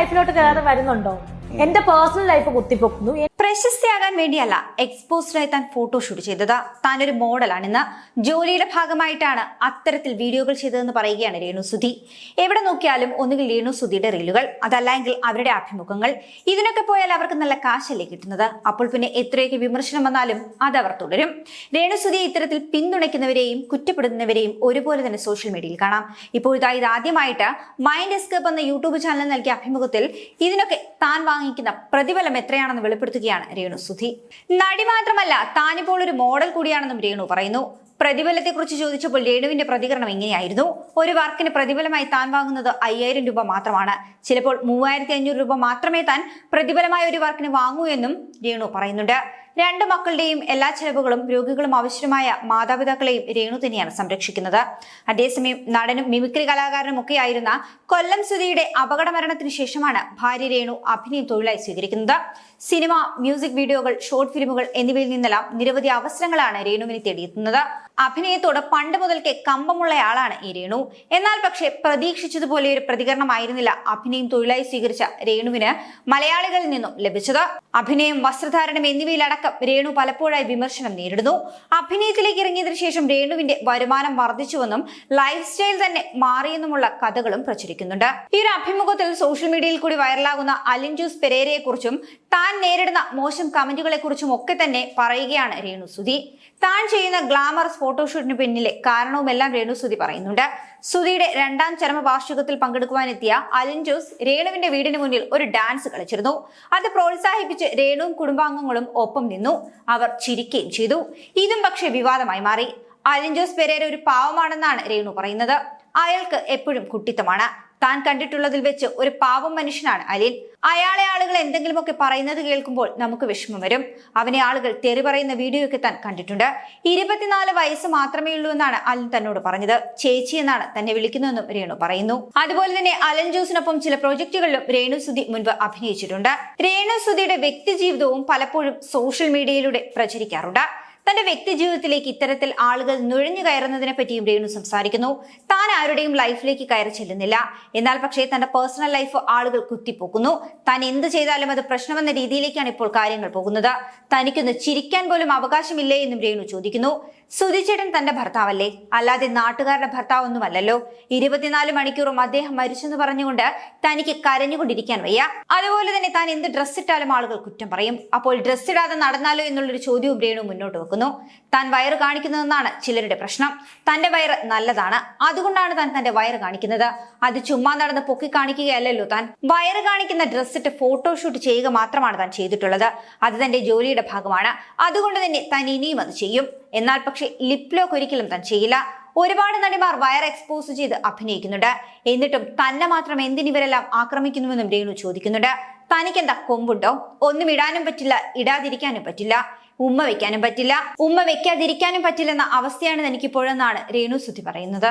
ലൈഫിലോട്ട് കയറി വരുന്നുണ്ടോ? എന്റെ പേഴ്സണൽ ലൈഫ് കുത്തിപ്പൊക്കുന്നു. പ്രശസ്തിയാകാൻ വേണ്ടിയല്ല എക്സ്പോസ്ഡായി ഫോട്ടോഷൂട്ട് ചെയ്തത്. മോഡലാണ് മോഡലാണെന്ന് ജോലിയുടെ ഭാഗമായിട്ടാണ് അത്തരത്തിൽ വീഡിയോകൾ ചെയ്തതെന്ന് പറയുകയാണ് രേണു സുധി. എവിടെ നോക്കിയാലും ഒന്നുകിൽ രേണു സുധിയുടെ റീലുകൾ അതല്ലെങ്കിൽ അവരുടെ അഭിമുഖങ്ങൾ. ഇതിനൊക്കെ പോയാൽ അവർക്ക് നല്ല കാശല്ലേ കിട്ടുന്നത്. അപ്പോൾ പിന്നെ എത്രയൊക്കെ വിമർശനം വന്നാലും അത് അവർ തുടരും. രേണു സുധിയെ ഇത്തരത്തിൽ പിന്തുണയ്ക്കുന്നവരെയും കുറ്റപ്പെടുത്തുന്നവരെയും ഒരുപോലെ തന്നെ സോഷ്യൽ മീഡിയയിൽ കാണാം. ഇപ്പോൾ ഇതാ ഇതാദ്യമായിട്ട് മൈൻഡ് എസ്കേപ്പ് എന്ന യൂട്യൂബ് ചാനൽ നൽകിയ അഭിമുഖത്തിൽ ഇതിനൊക്കെ താൻ വാങ്ങിക്കുന്ന പ്രതിഫലം എത്രയാണെന്ന് വെളിപ്പെടുത്തുകയാണ് രേണു സുധി. നടി മാത്രമല്ല താനിപ്പോൾ ഒരു മോഡൽ കൂടിയാണെന്നും രേണു പറയുന്നു. പ്രതിഫലത്തെക്കുറിച്ച് ചോദിച്ചപ്പോൾ രേണുവിന്റെ പ്രതികരണം ഇങ്ങനെയായിരുന്നു. ഒരു വർക്കിന് പ്രതിഫലമായി താൻ വാങ്ങുന്നത് അയ്യായിരം രൂപ മാത്രമാണ്. ചിലപ്പോൾ മൂവായിരത്തി അഞ്ഞൂറ് രൂപ മാത്രമേ താൻ പ്രതിഫലമായ ഒരു വർക്കിന് വാങ്ങൂ എന്നും രേണു പറയുന്നുണ്ട്. രണ്ട് മക്കളുടെയും എല്ലാ ചെലവുകളും രോഗികളും ആവശ്യമായ മാതാപിതാക്കളെയും രേണു തന്നെയാണ് സംരക്ഷിക്കുന്നത്. അതേസമയം നടനും മിമിക്രി കലാകാരനും ഒക്കെയായിരുന്ന കൊല്ലം സുധിയുടെ അപകട മരണത്തിന് ശേഷമാണ് ഭാര്യ രേണു അഭിനയം തൊഴിലായി സ്വീകരിക്കുന്നത്. സിനിമ മ്യൂസിക് വീഡിയോകൾ ഷോർട്ട് ഫിലിമുകൾ എന്നിവയിൽ നിന്നെല്ലാം നിരവധി അവസരങ്ങളാണ് രേണുവിനെ തേടിയെത്തുന്നത്. അഭിനയത്തോട് പണ്ട് മുതൽക്കേ കമ്പമുള്ളയാളാണ് ഈ രേണു. എന്നാൽ പക്ഷേ പ്രതീക്ഷിച്ചതുപോലെ ഒരു പ്രതികരണമായിരുന്നില്ല അഭിനയം തൊഴിലായി സ്വീകരിച്ച രേണുവിന് മലയാളികളിൽ നിന്നും ലഭിച്ചത്. അഭിനയം വസ്ത്രധാരണം എന്നിവയിലടക്കം രേണു പലപ്പോഴായി വിമർശനം നേരിടുന്നു. അഭിനയത്തിലേക്ക് ഇറങ്ങിയതിനു ശേഷം രേണുവിന്റെ വരുമാനം വർദ്ധിച്ചുവെന്നും ലൈഫ് സ്റ്റൈൽ തന്നെ മാറിയെന്നുമുള്ള കഥകളും പ്രചരിക്കുന്നുണ്ട്. ഈ ഒരു അഭിമുഖത്തിൽ സോഷ്യൽ മീഡിയയിൽ കൂടി വൈറലാകുന്ന അലിൻ ജൂസ് പെരേരയെ കുറിച്ചും താൻ നേരിടുന്ന മോശം കമന്റുകളെ കുറിച്ചും ഒക്കെ തന്നെ പറയുകയാണ് രേണു സുധി. താൻ ചെയ്യുന്ന ഗ്ലാമർ ഫോട്ടോഷൂട്ടിന് പിന്നിലെ കാരണവുമെല്ലാം രേണു സുധി പറയുന്നുണ്ട്. സുധിയുടെ രണ്ടാം ചരമ വാർഷികത്തിൽ പങ്കെടുക്കുവാനെത്തിയ അലിൻ ജോസ് രേണുവിന്റെ വീടിന് മുന്നിൽ ഒരു ഡാൻസ് കളിച്ചിരുന്നു. അത് പ്രോത്സാഹിപ്പിച്ച് രേണുവും കുടുംബാംഗങ്ങളും ഒപ്പം നിന്നു. അവർ ചിരിക്കുകയും ചെയ്തു. ഇതും പക്ഷേ വിവാദമായി മാറി. അലിൻ ജോസ് പെരേര ഒരു പാവമാണെന്നാണ് രേണു പറയുന്നത്. അയാൾക്ക് എപ്പോഴും കുട്ടിത്തമാണ്. താൻ കണ്ടിട്ടുള്ളതിൽ വെച്ച് ഒരു പാവം മനുഷ്യനാണ് അലിൻ. അയാളെ ആളുകൾ എന്തെങ്കിലുമൊക്കെ പറയുന്നത് കേൾക്കുമ്പോൾ നമുക്ക് വിഷമം വരും. അവനെ ആളുകൾ തെറി പറയുന്ന വീഡിയോ ഒക്കെ താൻ കണ്ടിട്ടുണ്ട്. ഇരുപത്തിനാല് വയസ്സ് മാത്രമേ ഉള്ളൂ എന്നാണ് അലിൻ തന്നോട് പറഞ്ഞത്. ചേച്ചി എന്നാണ് തന്നെ വിളിക്കുന്നതെന്നും രേണു പറയുന്നു. അതുപോലെ തന്നെ അലൻ ജോസിനൊപ്പം ചില പ്രോജക്റ്റുകളിലും രേണു സുധി മുൻപ് അഭിനയിച്ചിട്ടുണ്ട്. രേണു സുധിയുടെ വ്യക്തിജീവിതവും പലപ്പോഴും സോഷ്യൽ മീഡിയയിലൂടെ പ്രചരിക്കാറുണ്ട്. തന്റെ വ്യക്തിജീവിതത്തിലേക്ക് ഇത്തരത്തിൽ ആളുകൾ നുഴഞ്ഞു കയറുന്നതിനെ പറ്റിയും രേണു സംസാരിക്കുന്നു. ആരുടെയും ലൈഫിലേക്ക് കയറി ചെല്ലുന്നില്ല. എന്നാൽ പക്ഷേ തന്റെ പേഴ്സണൽ ലൈഫ് ആളുകൾ കുത്തിപ്പോക്കുന്നു. താൻ എന്ത് ചെയ്താലും അത് പ്രശ്നമെന്ന രീതിയിലേക്കാണ് ഇപ്പോൾ കാര്യങ്ങൾ പോകുന്നത്. തനിക്കൊന്ന് ചിരിക്കാൻ പോലും അവകാശമില്ലേ എന്നും രേണു ചോദിക്കുന്നു. സുധിച്ചേട്ടൻ തന്റെ ഭർത്താവല്ലേ? അല്ലാതെ നാട്ടുകാരുടെ ഭർത്താവൊന്നുമല്ലല്ലോ. ഇരുപത്തിനാല് മണിക്കൂറും അദ്ദേഹം മരിച്ചെന്ന് പറഞ്ഞുകൊണ്ട് തനിക്ക് കരഞ്ഞുകൊണ്ടിരിക്കാൻ വയ്യ. അതുപോലെ തന്നെ താൻ എന്ത് ഡ്രസ് ഇട്ടാലും ആളുകൾ കുറ്റം പറയും. അപ്പോൾ ഡ്രസ് ഇടാതെ നടന്നാലോ എന്നുള്ളൊരു ചോദ്യവും രേണു മുന്നോട്ട് വെക്കുന്നു. താൻ വയറ് കാണിക്കുന്നതെന്നാണ് ചിലരുടെ പ്രശ്നം. തന്റെ വയറ് നല്ലതാണ്. അതുകൊണ്ടാണ് താൻ തന്റെ വയറ് കാണിക്കുന്നത്? അത് ചുമ്മാ നടന്ന് പൊക്കി കാണിക്കുകയല്ലല്ലോ താൻ. വയറ് കാണിക്കുന്ന ഡ്രസ് ഇട്ട് ഫോട്ടോഷൂട്ട് ചെയ്യുക മാത്രമാണ് താൻ ചെയ്തിട്ടുള്ളത്. അത് തന്റെ ജോലിയുടെ ഭാഗമാണ്. അതുകൊണ്ട് തന്നെ താൻ ഇനിയും അത് ചെയ്യും. എന്നാൽ പക്ഷേ ലിപ് ലോക്ക് ഒരിക്കലും താൻ ചെയ്യില്ല. ഒരുപാട് നടിമാർ വയർ എക്സ്പോസ് ചെയ്ത് അഭിനയിക്കുന്നുണ്ട്. എന്നിട്ടും തന്നെ മാത്രം എന്തിനിവരെല്ലാം ആക്രമിക്കുന്നുവെന്നും രേണു ചോദിക്കുന്നുണ്ട്. തനിക്ക് എന്താ കൊമ്പുണ്ടോ? ഒന്നും ഇടാനും പറ്റില്ല ഇടാതിരിക്കാനും പറ്റില്ല ഉമ്മ വെക്കാനും പറ്റില്ല. ഉമ്മ വെക്കാതിരിക്കാനും പറ്റില്ലെന്ന അവസ്ഥയാണ് തനിക്കിപ്പോഴെന്നാണ് രേണു സുധി പറയുന്നത്.